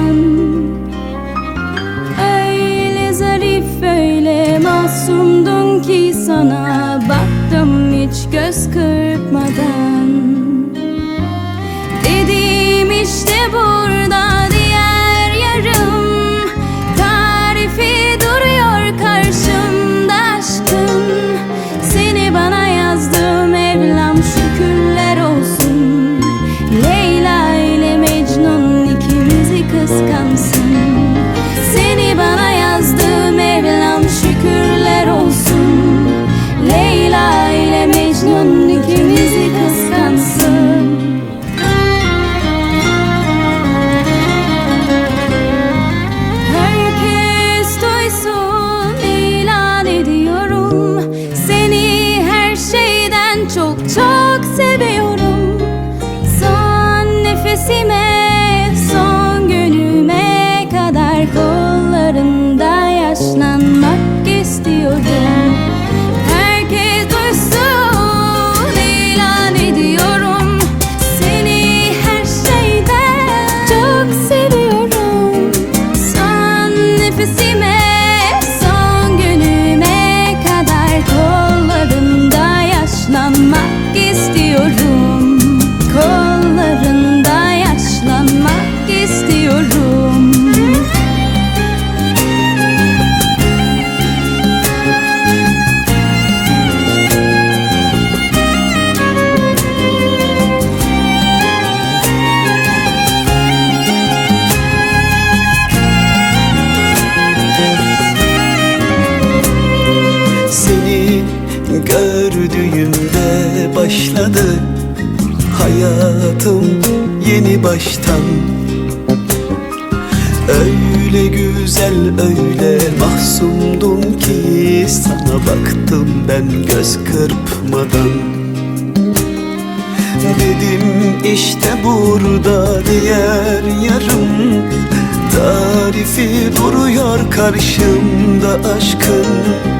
baştan Öyle zarif öyle masumdun ki sana. Baktım hiç göz kırpmadan Son nefesime gördüğümde başladı Hayatım yeni baştan. Öyle güzel öyle mahsumdun ki Sana baktım ben göz kırpmadan. Dedim işte burada diğer yarım Tarifi duruyor karşımda aşkın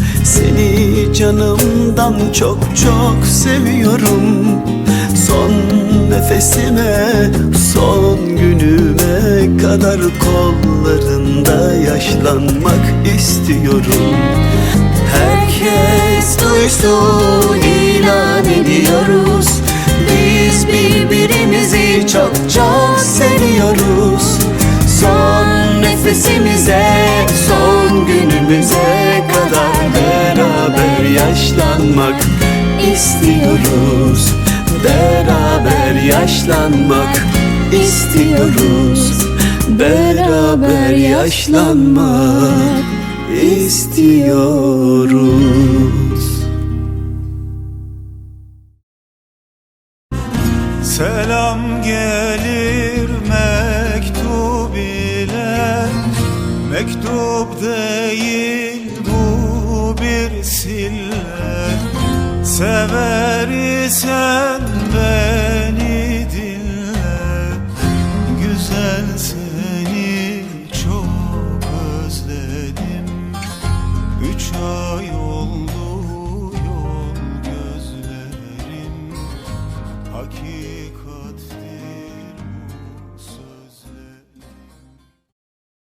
Seni canımdan çok çok seviyorum. Son nefesime son günüme kadar Kollarında yaşlanmak istiyorum. Herkes duysun ilan ediyoruz. Biz birbirimizi çok çok seviyoruz. Son nefesimize, son günümüze yaşlanmak istiyoruz. Beraber yaşlanmak istiyoruz. Selam gelir mektup ile Mektup değil bu bir sille Sever isen senses